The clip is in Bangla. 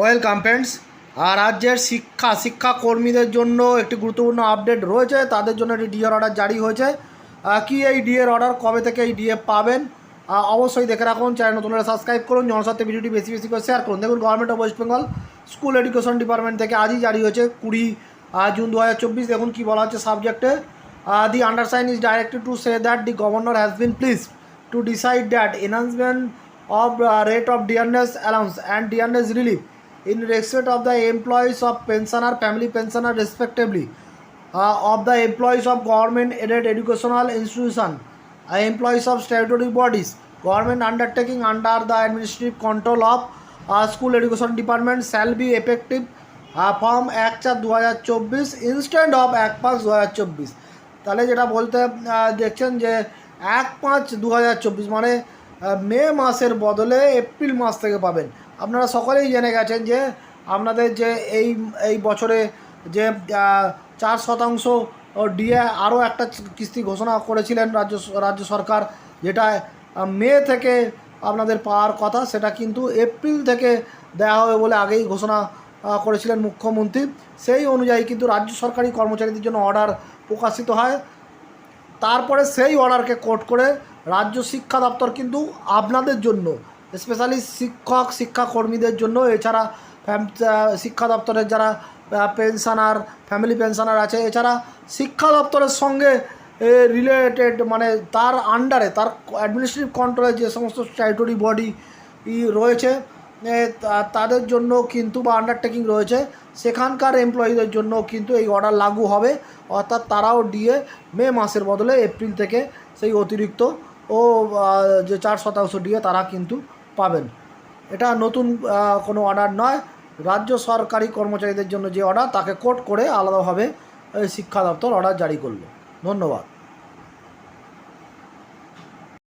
ওয়েলকাম ফ্রেন্ডস আর রাজ্যের শিক্ষা শিক্ষা কর্মীদের জন্য একটি গুরুত্বপূর্ণ আপডেট রয়েছে। তাদের জন্য একটি ডিএর অর্ডার জারি হয়েছে। কি এই ডিএর অর্ডার কবে থেকে এই ডিএ পাবেন? অবশ্যই দেখে রাখুন। চ্যানেল নতুন সাবস্ক্রাইব করুন। জনস্বার্থে ভিডিওটি বেশি বেশি করে শেয়ার করুন। দেখুন government of West Bengal school education department থেকে আজই জারি হয়েছে কুড়ি জুন দু হাজার চব্বিশ। দেখুন কী বলা হচ্ছে সাবজেক্টে the undersigned is directed to say that the governor has been pleased to decide that of uh, rate of dearness allowance and dearness relief in respect of the employees of pensioner family pensioner respectively uh, of the employees of government aided educational institution uh, employees of statutory bodies government undertaking under the administrative control of uh, school education department shall be effective uh, from এক চার দু হাজার চব্বিশ ইনস্ট্যান্ট অফ এক পাঁচ দু হাজার চব্বিশ তাহলে যেটা বলতে দেখছেন যে এক পাঁচ দু মানে মে মাসের বদলে এপ্রিল মাস থেকে পাবেন আপনারা সকলেই জেনে গেছেন যে আপনাদের যে এই এই বছরে যে চার শতাংশ ডিএ আরও একটা কিস্তি ঘোষণা করেছিলেন রাজ্য রাজ্য সরকার, যেটা মে থেকে আপনাদের পাওয়ার কথা, সেটা কিন্তু এপ্রিল থেকে দেওয়া হবে বলে আগেই ঘোষণা করেছিলেন মুখ্যমন্ত্রী। সেই অনুযায়ী কিন্তু রাজ্য সরকারি কর্মচারীদের জন্য অর্ডার প্রকাশিত হয়। তারপরে সেই অর্ডারকে কোট করে রাজ্য শিক্ষা দপ্তর কিন্তু আপনাদের জন্য স্পেশালি শিক্ষক, শিক্ষাকর্মীদের জন্য। এছাড়া শিক্ষা দপ্তরের যারা পেনশনার ফ্যামিলি পেনশনার আছে, এছাড়া শিক্ষা দপ্তরের সঙ্গে রিলেটেড মানে তার আন্ডারে তার অ্যাডমিনিস্ট্রেটিভ কন্ট্রোলে যে সমস্ত স্ট্যাটুরি বডি রয়েছে তাদের জন্য কিন্তু বা আন্ডারটেকিং রয়েছে, সেখানকার এমপ্লয়িদের জন্য কিন্তু এই অর্ডার লাগু হবে। অর্থাৎ তারাও ডিএ মে মাসের বদলে এপ্রিল থেকে সেই অতিরিক্ত ও যে চার শতাংশ ডিএ তারা কিন্তু পাবেন। এটা নতুন কোনো অর্ডার নয়। রাজ্য সরকারি কর্মচারীদের জন্য যে অর্ডার তাকে কোট করে আলাদাভাবে শিক্ষা দপ্তর অর্ডার জারি করল। ধন্যবাদ।